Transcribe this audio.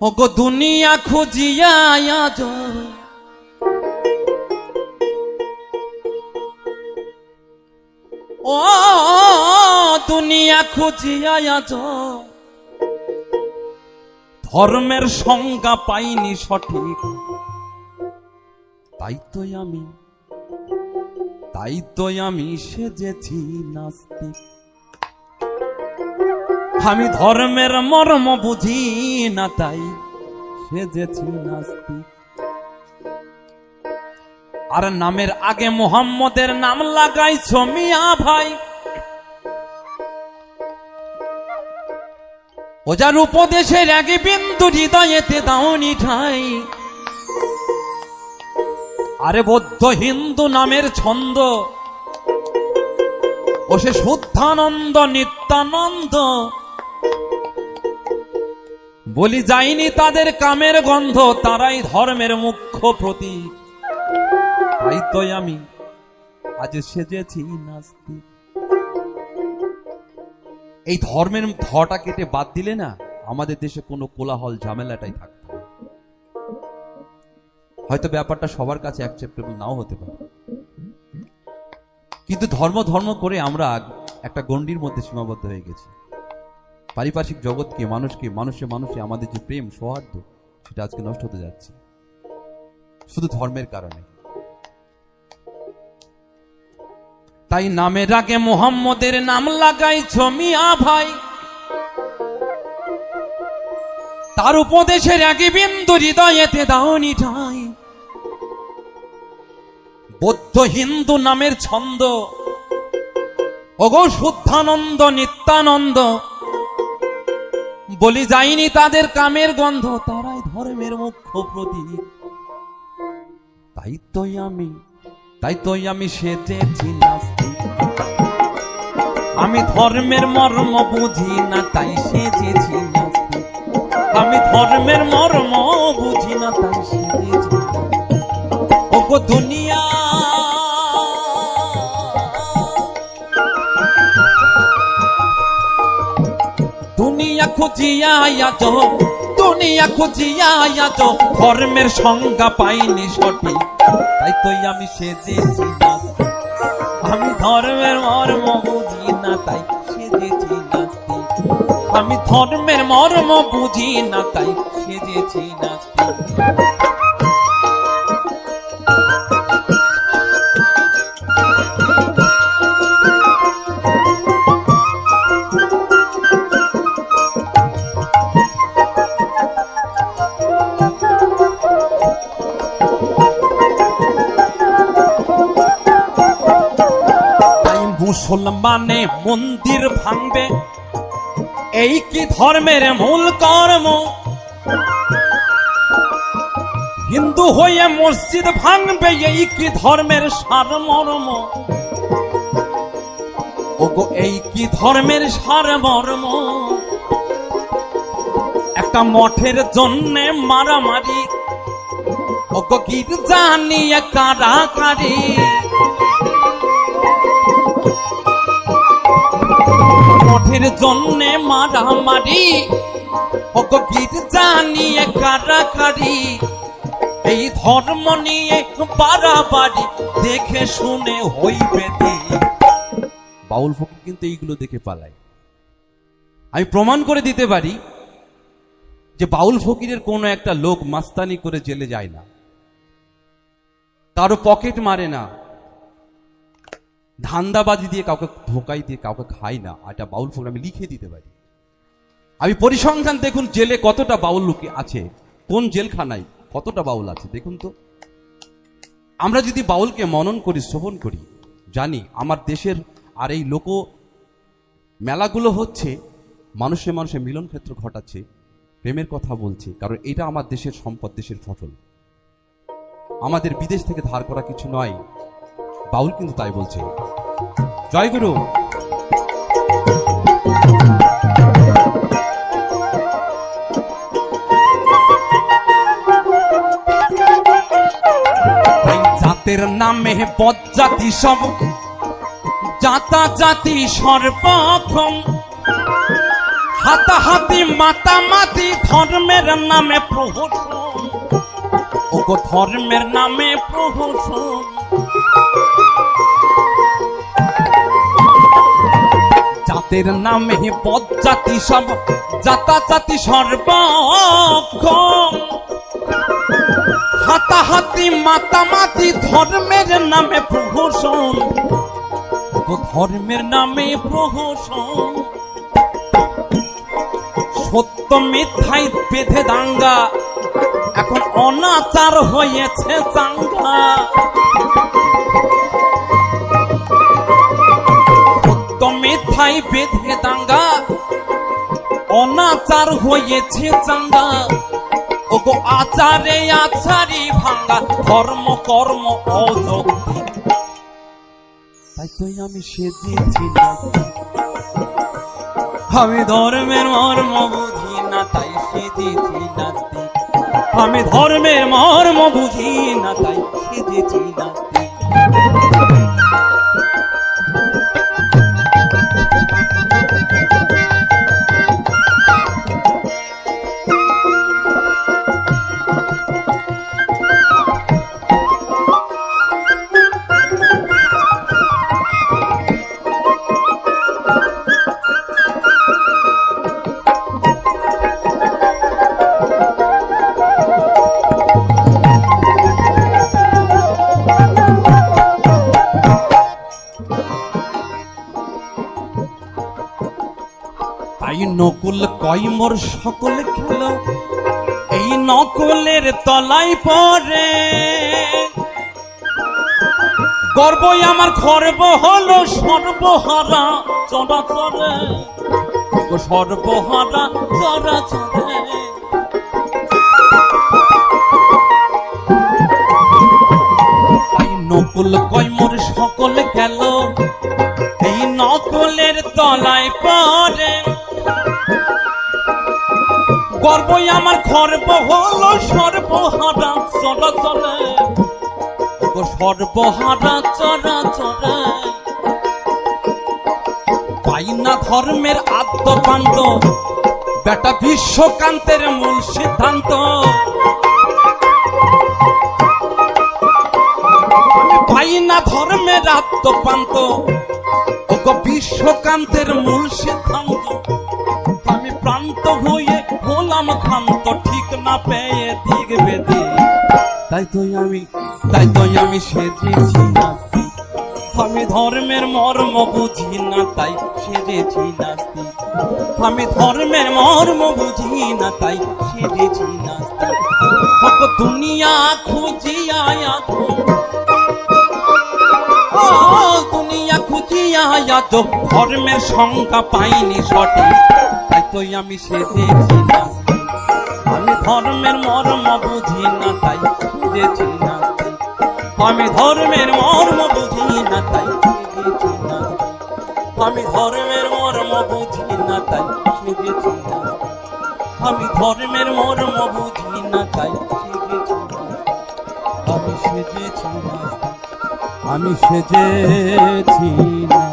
ওগো দুনিয়া খুঁজিয়া ও দুনিয়া খুঁজিয়া আজ। ধর্মের সংজ্ঞা পাইনি সঠিক। তাই তো আমি তাই তো আমি সেজেছি নাস্তিক। আমি ধর্মের মর্ম বুঝি না তাই সেজেছি নাস্তিক। আর নামের আগে মোহাম্মদের নাম লাগাইছ মিয়া ভাই। ও যার উপদেশের আগে বিন্দু হৃদয়েতে দাওনি ঠাই। আরে বৌদ্ধ হিন্দু নামের ছন্দ। ও সে শুদ্ধানন্দ নিত্যানন্দ। বলি যায়নি তাদের কামের গন্ধ, তারাই ধর্মের মুখ্য প্রতীক। তাই তো আমি আজ সেজেছি নাস্তিক। এই ধর্মের ধটা কেটে বাদ দিলে না আমাদের দেশে কোনো কোলাহল, ঝামেলাটাই থাকতো। হয়তো ব্যাপারটা সবার কাছে অ্যাকসেপ্টেবল নাও হতে পারে। কিন্তু ধর্ম ধর্ম করে আমরা একটা গণ্ডির মধ্যে সীমাবদ্ধ হয়ে গেছি। পারিপার্শ্বিক জগৎকে, মানুষকে, মানুষে মানুষে আমাদের যে প্রেম, সৌহার্দ্য, সেটা আজকে নষ্ট হতে যাচ্ছে। শুধু ধর্মের কারণে। তাই নামের আগে মোহাম্মদের নাম লাগাই ছমিয়া ভাই। তার উপদেশের আগে বিন্দু হৃদয়েতে দাওনি ঠাই। বৌদ্ধ হিন্দু নামের ছন্দ। ওগো শুদ্ধানন্দ, নিত্যানন্দ বলি যায়নি তাদের কামের গন্ধ, তারাই ধর্মের মুখ্য প্রতীক তাই তোই আমি, তাই তো আমি সেজেছি নাস্তি আমি ধর্মের মর্ম বুঝি না, তাই সেজেছি নাস্তি আমি ধর্মের মর্ম আয়াত দুনিয়া আয়াত ধর্মের সংজ্ঞা পাইনি সঠিক। তাই আমি সেজেছি না। আমি ধর্মের মর্ম বুঝি না, তাই সেজেছি নাস্তি আমি ধর্মের মর্ম বুঝি না, তাই সেজেছি নাস্তিক মুসলমানে মন্দির ভাঙবে। এই কি ধর্মের মূল কর্ম? হিন্দু হয়ে মসজিদ ভাঙবে, এই কি ধর্মের সারমর্ম? ওগো, এই কি ধর্মের সার সারমর্ম? একটা মঠের জন্যে মারামারি। ওগো, গির্জা নিয়ে কারাকারি মঠের জন্যে মারামারি ওগো গির্জা নিয়ে কারাকারি এই ধর্ম নিয়ে বাড়াবাড়ি, দেখে শুনে হইবে বাউল ফকির কিন্তু এইগুলো দেখে পালায়। আমি প্রমাণ করে দিতে পারি যে বাউল ফকিরের কোনো একটা লোক মাস্তানি করে জেলে যায় না। কারও পকেট মারে না। ধান্দাবাজি দিয়ে কাউকে ধোকাই দিয়ে কাউকে খাই না এটা বাউল ফকির আমি লিখে দিতে পারি। আমি পরিসংখ্যান দেখুন জেলে কতটা বাউল লোকে আছে, কোন জেলখানায় কতটা বাউল আছে, দেখুন তো। আমরা যদি বাউলকে মনন করি, শ্রবণ করি, জানি আমার দেশের আর এই লোক মেলাগুলো হচ্ছে, মানুষে মানুষে মিলন ক্ষেত্র ঘটাচ্ছে, প্রেমের কথা বলছে, কারণ এটা আমার দেশের সম্পদ, দেশের ফসল। আমাদের বিদেশ থেকে ধার করা কিছু নয় বাউল কিন্তু তাই বলছে। জয় গুরু। জাতের নামে বজ্জাতি সব জাতা জাতি সর্বক্ষম হাতাহাতি, মাতামাতি ধর্মের নামে প্রহসন। ওগো ধর্মের নামে প্রহসন। জাতের নামে পদজাতি সব জাতাজাতি সর্বক্ষণ হাতাহাতি মাতামাতি ধর্মের নামে প্রহসন ধর্মের নামে প্রহসন সত্য মিথ্যাই বেঁধে দাঙ্গা এখন অনাচার হয়েছে চাঙ্গা। মিথ্যাই বেঁধে দাঙ্গা। অনাচার হয়েছে চাঙ্গা। আচারে আচারি ভাঙ্গা। ধর্ম, কর্ম, অযৌক্তিক। তাই তো আমি সেজেছি না আমি ধর্মের মর্ম বুঝি না, তাই সেজেছি নাস্তিক আমি ধর্মের মর্ম বুঝি না তাই সেজেছি নাস্তিক নকুল কয়মর সকল খেল? এই নকলের তলাই পরে গর্বই আমার খর্ব হলো সর্বহারা চরাচরে ও সর্বহারা চরাচরে তাই নকুল কয়মর সকল গেল এই নকলের তলায় পরে আমার খর্ব হলো, সর্বহারা চরা চলে। সর্বহারা চরা চলে। ধর্মের আত্মপান্ত বেটা বিশ্বকান্তের মূল সিদ্ধান্ত। আমি পাই না ধর্মের আত্মপান্ত বিশ্বকান্তের মূল সিদ্ধান্ত। পেয়ে দিক তাই তো আমি, তাই তো আমি সেজেছি নাস্তি আমি ধর্মের মর্ম বুঝি না, তাই সেজেছি নাস্তি আমি ধর্মের মর্ম বুঝি না, তাই সেজেছি নাস্তি দুনিয়া খুঁজিয়া দুনিয়া খুঁজিয়া ধর্মের সংখ্যা পাইনি সঠিক। তাই তো আমি সেজেছি না। আমি ধর্মের মর্ম বুঝি না তাই। বুঝি না আমি ধর্মের মর্ম বুঝি না তাই। বুঝি না আমি ধর্মের মর্ম বুঝি না তাই। সেজেছি আমি সেজেছি না। আমি সেজেছি না।